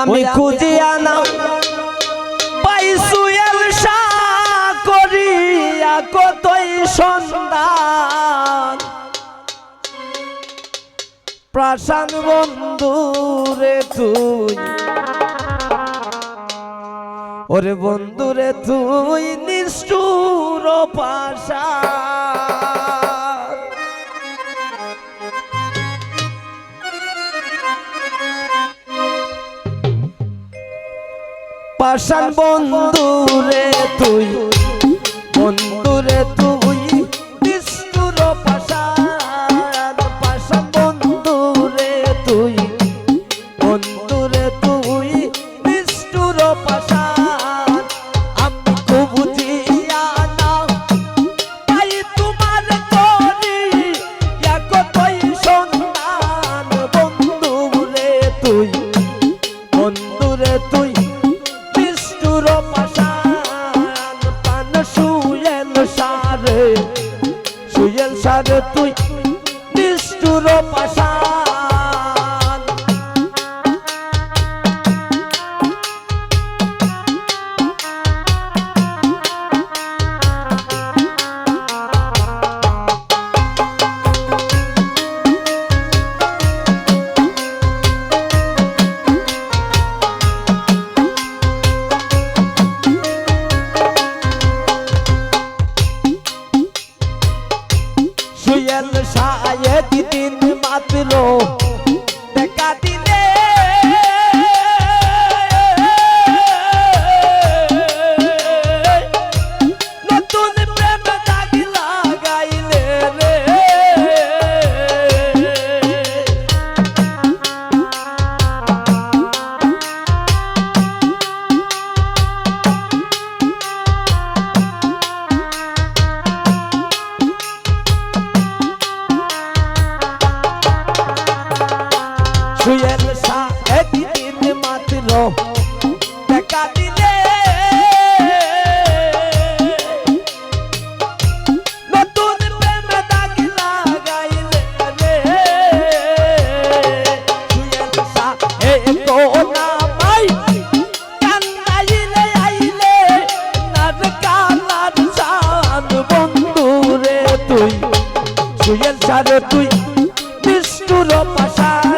আমি খুঁজিয়া না পাইসুয়েল শাহ করিয়া কতই সন্ধান। প্রাসাদ বন্ধু রে তুই ওরে বন্ধুরে তুই নিষ্ঠুর পাশা পাশান বন্ধু রে তুই। তুই জেল সায়ে দিন মাত্র। দেখা দিন lugar.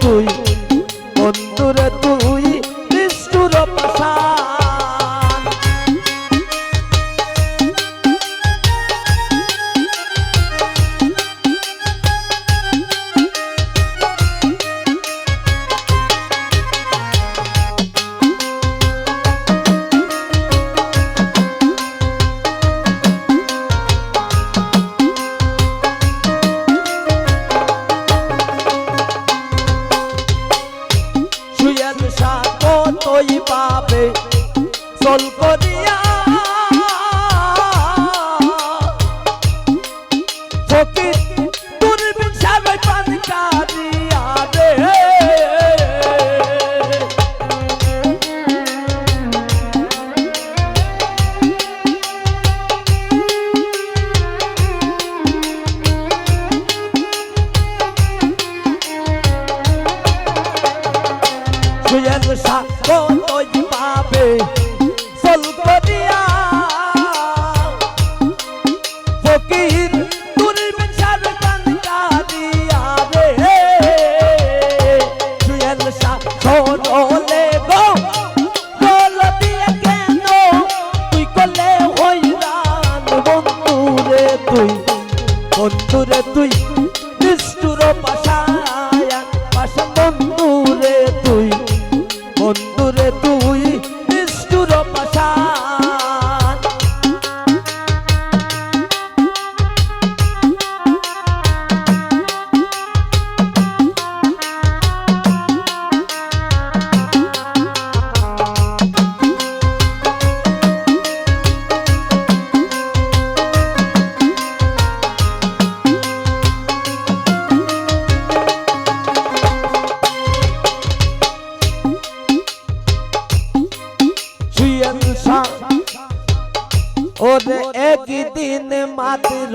তুই হিংসা কতই পাবে। চল দিয়া কতই পাবে। ওরে একদিন মাত্র।